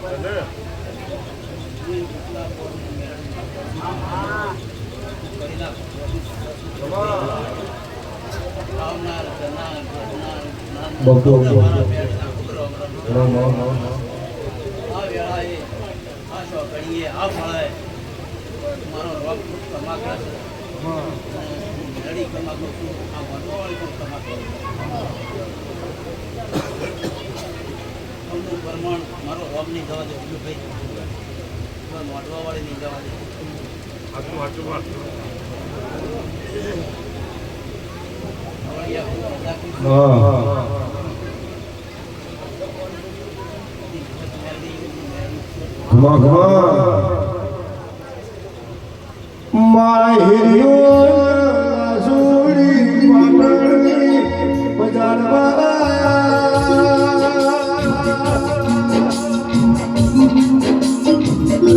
સંદર્ભ બપો નો નો નો આ વેળાએ આ શોકણીએ આ ફળાએ મારો રોગ કમાકરા છે લડી કમાકો છું આ વનવાળી કમાકો અમનું પ્રમાણ મારો રોગ નહીં જવા દે બીજું ભાઈ મોટવાવાળી નહીં જવા દે. હાચું હાચું વાત ઘમા ઘમા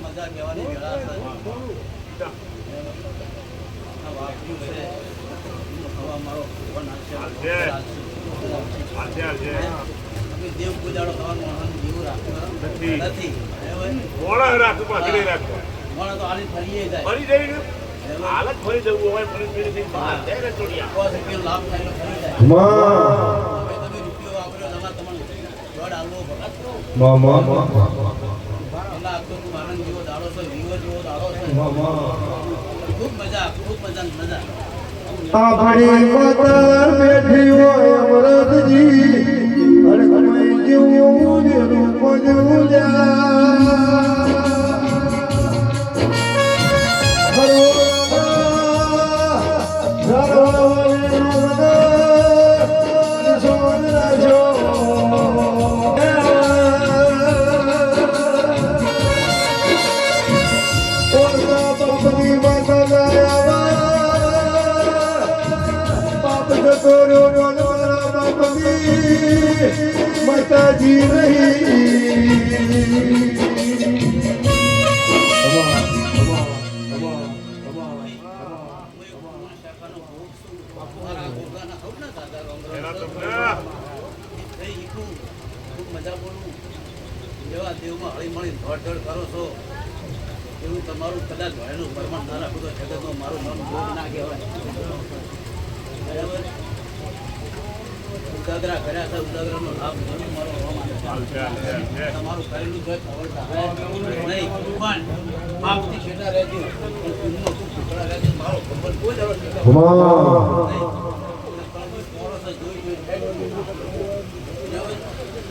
મજા કહેવાની દેવ પૂજાડો થવાનું જેવું રાખવું નથી. રાખવું રાખવું તો આલી ફરીએ ફરી જઈ હાલત ફરી જવું ફરી ફરી બહાર લાભ થાય મજા આપણી માતા બેઠી હોય અમરતજી. અને જેવું ને રૂપ ઈકું ખૂબ મજા બોલું એવા દેવમાં હળી મળી ધડ ધડ કરો છો તમારું કદાચ ભાઈનું પ્રમાણ ના રાખું તો જગતમાં મારું નામ ભોગ ના કહેવાય. બરાબર? ઉદાગરા કર્યા છે ઉદાગરાનો લાભ ઘણો મારો તમારું કરેલું છે નહીં પણ પાપથી છેટા રહેજો. પણ પુણ્યનો ખૂબ છોકરા રહેજો. મારો ખબર કોઈ જરૂર નહીં.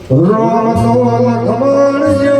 રામ તો લખમણ જો